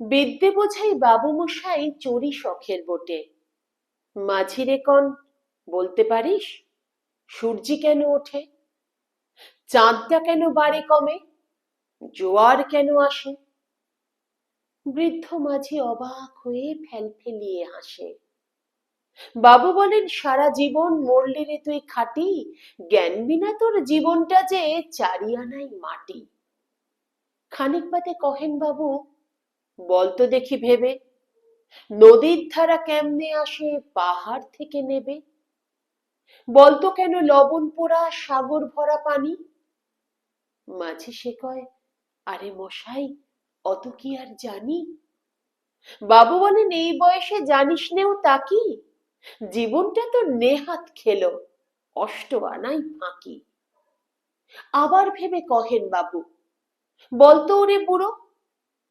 বিদ্যে বোঝাই বাবু মশাই চড়ি শখের বটে। মাঝি রে কন, বলতে পারিস? সূর্যি কেন ওঠে? চাঁদটা কেন বাড়ে কমে? জোয়ার কেন আসে? বৃদ্ধ মাঝি অবাক হয়ে ফেলফেলিয়ে হাসে। বাবু বলেন, সারা জীবন মরলি রে তুই খাটি, জ্ঞান বিনা তোর জীবনটা যে চারিয়ানাই মাটি। খানিক বাদে কহেন বাবু বলতো দেখি ভেবে। নদীর ধারা কেমনে আসে পাহাড় থেকে নেবে? বলতো কেন লবণ পোড়া সাগর ভরা পানি? মাঝি সে কয়, আরে মশাই, অত কি আর জানি? বাবু বলেন, এই বয়সে জানিস নেও তা কি? জীবনটা তো নেহাত খেলো, অষ্ট আনাই ফাঁকি। আবার ভেবে কহেন বাবু বলতো ওরে বুড়ো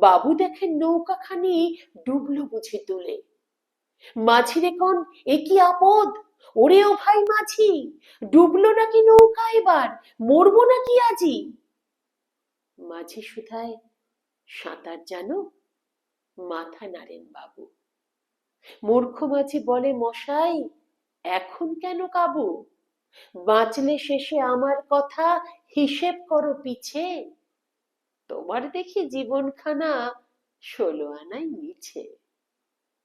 বাবু দেখেন নৌকাখানি ডুবলো বুঝে তুলে। মাঝি রেখন এ কি আপদ? ওরে ও ভাই মাঝি, ডুবলো নাকি নৌকা এবার? মরবো নাকি আজি? মাঝি সুধায়, সাঁতার জানো? মাথা নাড়েন বাবু। মূর্খ মাঝি বলে, মশাই, এখন কেন কাবু? বাঁচলে শেষে আমার কথা হিসেব করো পিছে। তোমার দেখি জীবনখানা ষোলো আনাই মিছে